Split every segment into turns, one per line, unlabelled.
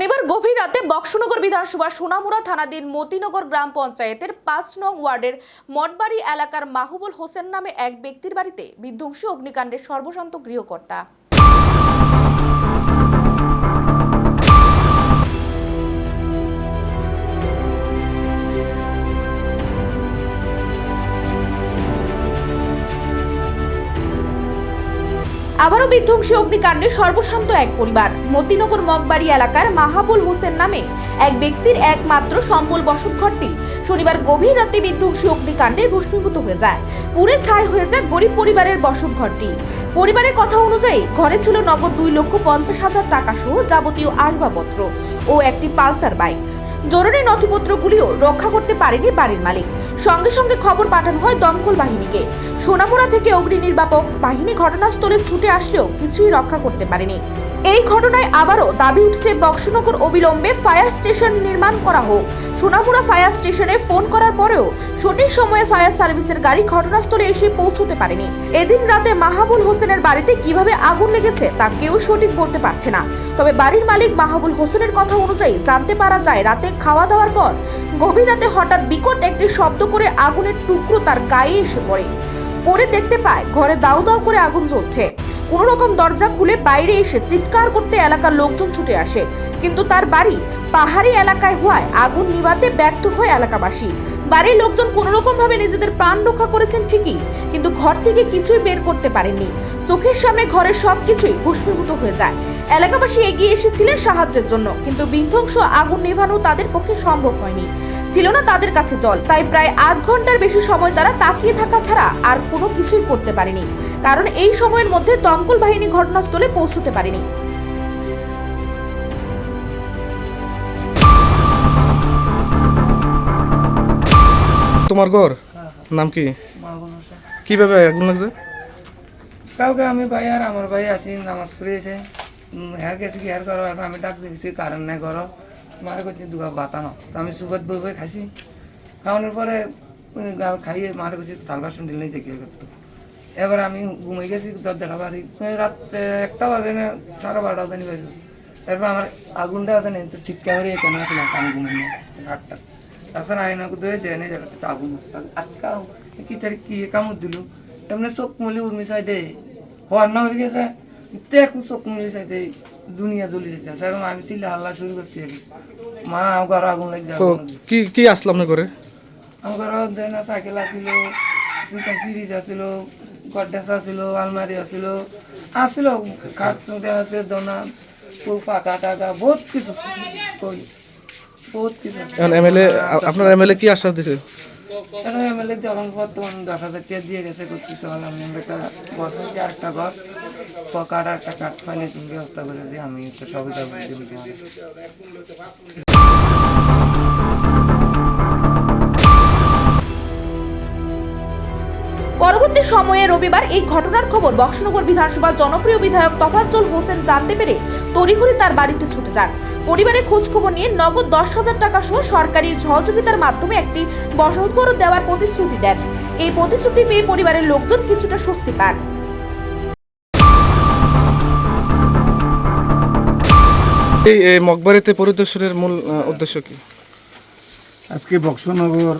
শনিবার গভীর রাতে বক্সনগর বিধানসভা সোনামুরা থানাধীন মতিনগর গ্রাম পঞ্চায়েতের পাঁচ নং ওয়ার্ডের মঠবাড়ি এলাকার মাহবুল হোসেন নামে এক ব্যক্তির বাড়িতে বিধ্বংসী অগ্নিকাণ্ডের সর্বশান্ত গৃহকর্তা আবারও বিধ্বংসী অগ্নিকাণ্ডে সর্বশান্ত এক পরিবার। মতিনগর মগবাড়ি এলাকার মাহাবুল হোসেন নামে এক ব্যক্তির একমাত্র সম্বল বসতঘরটি শনিবার গভীর রাতে বিধ্বংসী অগ্নিকাণ্ডে ভস্মীভূত হয়ে যায়। পুড়ে ছাই হয়ে যায় গরিব পরিবারের বসতঘরটি পরিবারের কথা অনুযায়ী ঘরে ছিল নগদ দুই লক্ষ পঞ্চাশ হাজার টাকা সহ যাবতীয় আসবাবপত্র ও একটি পালসার বাইক। জরুরি নথিপত্রগুলিও রক্ষা করতে পারেনি বাড়ির মালিক। সঙ্গে সঙ্গে খবর পাঠানো হয় দমকল বাহিনীকে। সোনামুড়া থেকে অগ্নি নির্বাপক বাহিনী ঘটনাস্থলে ছুটে আসলেও কিছুই রক্ষা করতে পারেনি। এই ঘটনায় আবারও দাবি উঠছে বক্সনগর অবিলম্বে ফায়ার স্টেশন নির্মাণ করা হোক। সোনামুড়া ফায়ার স্টেশনে ফোন করার পরেও সঠিক সময়ে ফায়ার সার্ভিসের গাড়ি ঘটনাস্থলে এসে পৌঁছতে পারেনি। এদিন রাতে মাহাবুল হোসেনের বাড়িতে কীভাবে আগুন লেগেছে তা কেউ সঠিক বলতে পারছে না। তবে বাড়ির মালিক মাহাবুল হোসেনের কথা অনুযায়ী জানতে পারা যায়, রাতে খাওয়া দাওয়ার পর গভীর রাতে হঠাৎ বিকট একটি শব্দ করে আগুনের টুকরো তার গায়ে এসে পড়ে। পরে দেখতে পায়, ঘরে দাউ দাউ করে আগুন জ্বলছে। কোনো রকম দরজা খুলে বাইরে এসে চিৎকার করতে এলাকার লোকজন ছুটে আসে। কিন্তু তার বাড়ি পাহাড়ি এলাকায় হওয়ায় আগুন নিভাতে ব্যর্থ হয় এলাকাবাসী। বাড়ির লোকজন কোনো রকম ভাবে নিজেদের প্রাণ রক্ষা করেছেন ঠিকই, কিন্তু ঘর থেকে কিছুই বের করতে পারেননি। চোখের সামনে ঘরের সবকিছুই ভস্মীভূত হয়ে যায়। এলাকাবাসী এগিয়ে এসেছিলেন সাহায্যের জন্য, কিন্তু বিধ্বংস আগুন নেভানো তাদের পক্ষে সম্ভব হয়নি। ছিল না তাদের কাছে জল। তাই প্রায় আধ ঘণ্টার বেশি সময় তারা তাকিয়ে থাকা ছাড়া আর কোনো কিছুই করতে পারেনি। কারণ এই সময়ের মধ্যে দমকল বাহিনী ঘটনাস্থলে পৌঁছতে পারেনি।
তোমার ঘর? নাম কি? কীভাবে আগুন লাগছে?
কালকে আমি ভাই আর আমার ভাই আসি নামাজ পড়িয়েছে। হ্যাঁ গেছি কি হ্যাঁ করো আমি ডাক দিয়েছি কারণ নাই করো মারে করছি দুগা বাতানো। তো আমি সুবাদ বই বই খাইছি। খাওয়ানোর পরে খাইয়ে মারে করছি তাল বাসন দিলে জেগে করতো। এবার আমি ঘুমিয়ে গেছি দরজাটা বাড়ি। রাত্রে একটা বাজে না, সাড়ে বারোটা বাজে বাজে। তারপর আমার আগুনটা আছে না তো ছিটকা মারিয়ে কেন আসলাম আমি ঘুমিয়ে নিয়ে ঘাটটা। তারপর আয়না দিয়ে দেয় না যাবে তো আগুন আছে। আজকা কি তার কি কামড় দিল। তেমনি চোখ মুলি উর্মি চাই দে। হওয়ার না হয়ে গেছে। দেখ চোখ মুলি চাই দে দুনিয়া জ্বলি যেতেছে এবং আমি চিল্লা হাল্লা শুরু করছি আর কি। মা ঘর আগুন লাগি
তো
যাবে
কি কি আসলাম না করে
আমার দেন সাইকেল আছিল ফ্রিজ আছিল গড্ডাস আছিল আলমারি আছিল আছিল খাট চুটে আছে দোনা ফাঁকা টাকা বহুত কিছু। বহুত কিছু। আছে।
এমএলএ আপনার এমএলএ কি আশ্বাস দিছে?
এখন এমএলএ যখন বর্তমান দশ হাজার টাকা দিয়ে গেছে করতেছে আমি একটা ঘর পাইছি আর একটা ঘর। পকার একটা কাঠ পাইলে ব্যবস্থা করে দিই আমি তো সবই দেবো
পরবর্তী সময়ে রবিবার এই ঘটনার খবর বক্সনগর বিধানসভার জনপ্রিয় বিধায়ক তফাজ্জল হোসেন জানতে পেরে তড়িঘড়ি তার বাড়িতে ছুটে যান। পরিবারের খোঁজখবর নিয়ে নগদ দশ হাজার টাকা সহ সরকারি সহযোগিতার মাধ্যমে একটি বসতঘর দেওয়ার প্রতিশ্রুতি দেন। এই প্রতিশ্রুতি পেয়ে পরিবারের লোকজন কিছুটা স্বস্তি পান।
এই এই পরিদর্শনের মূল উদ্দেশ্য কি?
আজকে বক্সনগর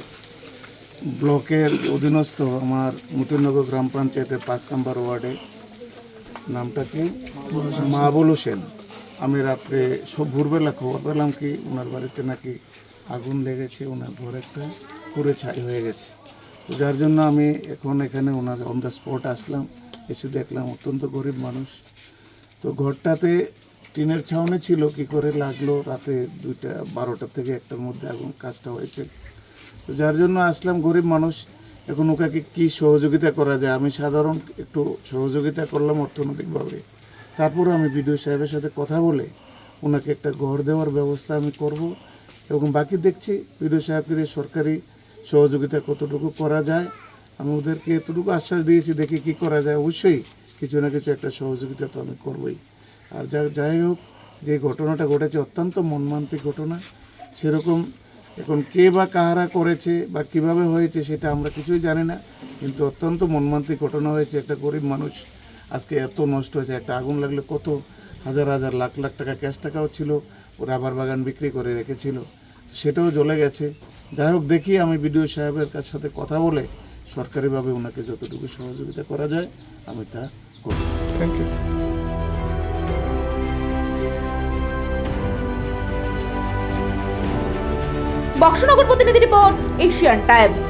ব্লকের অধীনস্থ আমার মতিনগর গ্রাম পঞ্চায়েতের পাঁচ নম্বর ওয়ার্ডে নামটা কি মাহবুল হোসেন। আমি রাত্রে সব ভোরবেলা খবর পেলাম কি ওনার বাড়িতে নাকি আগুন লেগেছে, ওনার ঘর একটা পুরে ছাই হয়ে গেছে। তো যার জন্য আমি এখন এখানে ওনার অন দ্য স্পট আসলাম, এসে দেখলাম অত্যন্ত গরিব মানুষ। তো ঘরটাতে টিনের ছাউনি ছিল, কি করে লাগল? রাতে দুইটা, বারোটা থেকে একটার মধ্যে আগুন, কাজটা হয়েছে। তো যার জন্য আসলাম গরিব মানুষ। এখন ওকে কি সহযোগিতা করা যায়? আমি সাধারণ একটু সহযোগিতা করলাম অর্থনৈতিকভাবে। তারপরে আমি বিডিও সাহেবের সাথে কথা বলে ওনাকে একটা ঘর দেওয়ার ব্যবস্থা আমি করব এবং বাকি দেখছি বিডিও সাহেবকে দিয়ে সরকারি সহযোগিতা কতটুকু করা যায়। আমি ওদেরকে এতটুকু আশ্বাস দিয়েছি, দেখি কি করা যায়। অবশ্যই কিছু না কিছু একটা সহযোগিতা তো আমি করবই। আর যা যাই হোক, যে ঘটনাটা ঘটেছে অত্যন্ত মর্মান্তিক ঘটনা। সেরকম এখন কে বা কাহারা করেছে বা কীভাবে হয়েছে সেটা আমরা কিছুই জানি না, কিন্তু অত্যন্ত মর্মান্তিক ঘটনা হয়েছে। একটা গরিব মানুষ আজকে এত নষ্ট হয়েছে, একটা আগুন লাগলে কত হাজার হাজার, লাখ লাখ টাকা ক্যাশ টাকাও ছিল রাবার বাগান বিক্রি করে রেখেছিল, সেটাও জ্বলে গেছে। যাই হোক, দেখি আমি বিডিও সাহেবের কাছ সাথে কথা বলে সরকারিভাবে ওনাকে যতটুকু সহযোগিতা করা যায়, আমি তা করব।
থ্যাংক ইউ
বক্সনগর প্রতিনিধি রিপোর্ট এশিয়ান টাইমস।